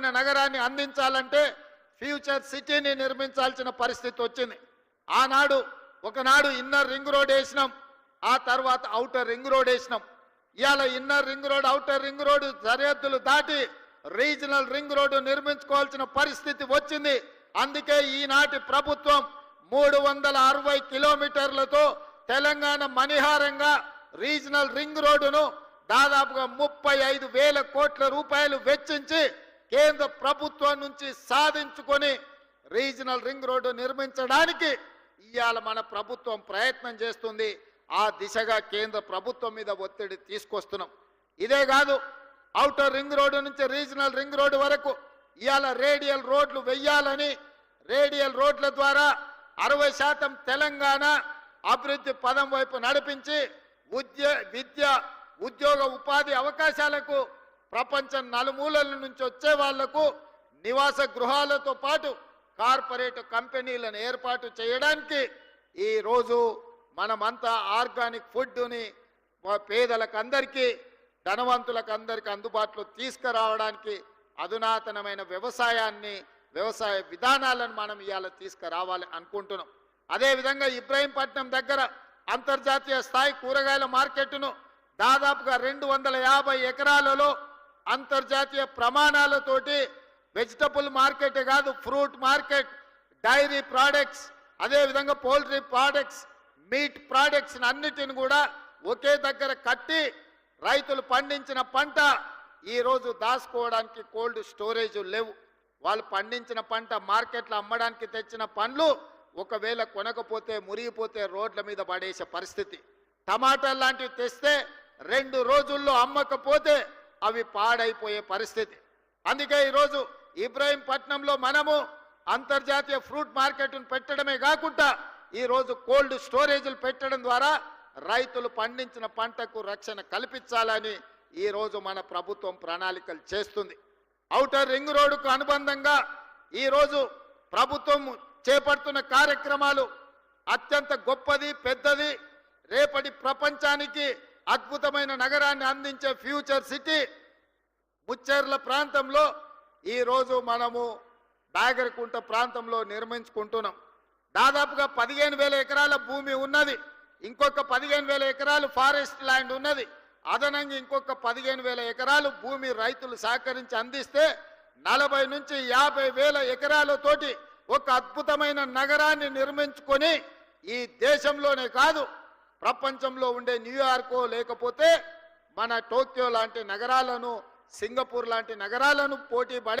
అద్భుతమైన నగరాన్ని అందించాలంటే ఫ్యూచర్ సిటీని నిర్మించాల్సిన పరిస్థితి వచ్చింది. ఆనాడు ఒకనాడు ఇన్నర్ రింగ్ రోడ్ వేసినాం ఆ తర్వాత అవుటర్ రింగ్ రోడ్ వేసినాం. ఇవాళ inner ring road outer ring road సరిహద్దులు దాటి రీజనల్ రింగ్ రోడ్డు నిర్మించుకోవాల్సిన పరిస్థితి వచ్చింది. అందుకే ఈనాటి ప్రభుత్వం మూడు వందల అరవై కిలోమీటర్లతో తెలంగాణ మణిహారంగా రీజనల్ రింగ్ రోడ్డును దాదాపుగా ముప్పై ఐదు వేల కోట్ల రూపాయలు వెచ్చించి కేంద్ర ప్రభుత్వం నుంచి సాధించుకొని రీజనల్ రింగ్ రోడ్డు నిర్మించడానికి ఇవాళ మన ప్రభుత్వం ప్రయత్నం చేస్తుంది. ఆ దిశగా కేంద్ర ప్రభుత్వం మీద ఒత్తిడి తీసుకొస్తున్నాం. ఇదే కాదు అవుటర్ రింగ్ రోడ్డు నుంచి రీజనల్ రింగ్ రోడ్డు వరకు ఇవాళ రేడియల్ రోడ్లు వెయ్యాలని రేడియల్ రోడ్ల ద్వారా అరవై శాతం తెలంగాణ అభివృద్ధి పదం వైపు నడిపించి ఉద్య విద్య ఉద్యోగ ఉపాధి అవకాశాలకు ప్రపంచం నలుమూలల నుంచి వచ్చే వాళ్ళకు నివాస గృహాలతో పాటు కార్పొరేట్ కంపెనీలను ఏర్పాటు చేయడానికి ఈ రోజు మనమంతా ఆర్గానిక్ ఫుడ్ని పేదలకు అందరికీ ధనవంతులకు అందరికీ అందుబాటులో తీసుకురావడానికి అధునాతనమైన వ్యవసాయాన్ని వ్యవసాయ విధానాలను మనం ఇవాళ తీసుకురావాలి అనుకుంటున్నాం. అదేవిధంగా ఇబ్రాహీంపట్నం దగ్గర అంతర్జాతీయ స్థాయి కూరగాయల మార్కెట్ను దాదాపుగా రెండు వందల యాభై ఎకరాలలో అంతర్జాతీయ ప్రమాణాలతోటి వెజిటబుల్ మార్కెట్ కాదు ఫ్రూట్ మార్కెట్ డైరీ ప్రోడక్ట్స్ అదేవిధంగా పౌల్ట్రీ ప్రోడక్ట్స్ మీట్ ప్రోడక్ట్స్ అన్నిటిని కూడా ఒకే దగ్గర కట్టి రైతులు పండించిన పంట ఈరోజు దాచుకోవడానికి కోల్డ్ స్టోరేజ్ లేవు. వాళ్ళు పండించిన పంట మార్కెట్లో అమ్మడానికి తెచ్చిన పండ్లు ఒకవేళ కొనకపోతే మురిగిపోతే రోడ్ల మీద పడేసే పరిస్థితి. టమాటాలు లాంటివి తెస్తే రెండు రోజుల్లో అమ్మకపోతే అవి పాడైపోయే పరిస్థితి. అందుకే ఈరోజు ఇబ్రాహీంపట్నంలో మనము అంతర్జాతీయ ఫ్రూట్ మార్కెట్ను పెట్టడమే కాకుండా ఈరోజు కోల్డ్ స్టోరేజీలు పెట్టడం ద్వారా రైతులు పండించిన పంటకు రక్షణ కల్పించాలని ఈరోజు మన ప్రభుత్వం ప్రణాళికలు చేస్తుంది. ఔటర్ రింగ్ రోడ్డుకు అనుబంధంగా ఈరోజు ప్రభుత్వం చేపడుతున్న కార్యక్రమాలు అత్యంత గొప్పది పెద్దది. రేపటి ప్రపంచానికి అద్భుతమైన నగరాన్ని అందించే ఫ్యూచర్ సిటీ ముచ్చేర్ల ప్రాంతంలో ఈరోజు మనము బాగరకుంట ప్రాంతంలో నిర్మించుకుంటున్నాం. దాదాపుగా పదిహేను వేల ఎకరాల భూమి ఉన్నది. ఇంకొక పదిహేను వేల ఎకరాలు ఫారెస్ట్ ల్యాండ్ ఉన్నది. అదనంగా ఇంకొక పదిహేను వేల ఎకరాలు భూమి రైతులు సహకరించి అందిస్తే నలభై నుంచి యాభై వేల ఎకరాలతోటి ఒక అద్భుతమైన నగరాన్ని నిర్మించుకొని ఈ దేశంలోనే కాదు ప్రపంచంలో ఉండే న్యూయార్కో లేకపోతే మన టోక్యో లాంటి నగరాలను సింగపూర్ లాంటి నగరాలను పోటీ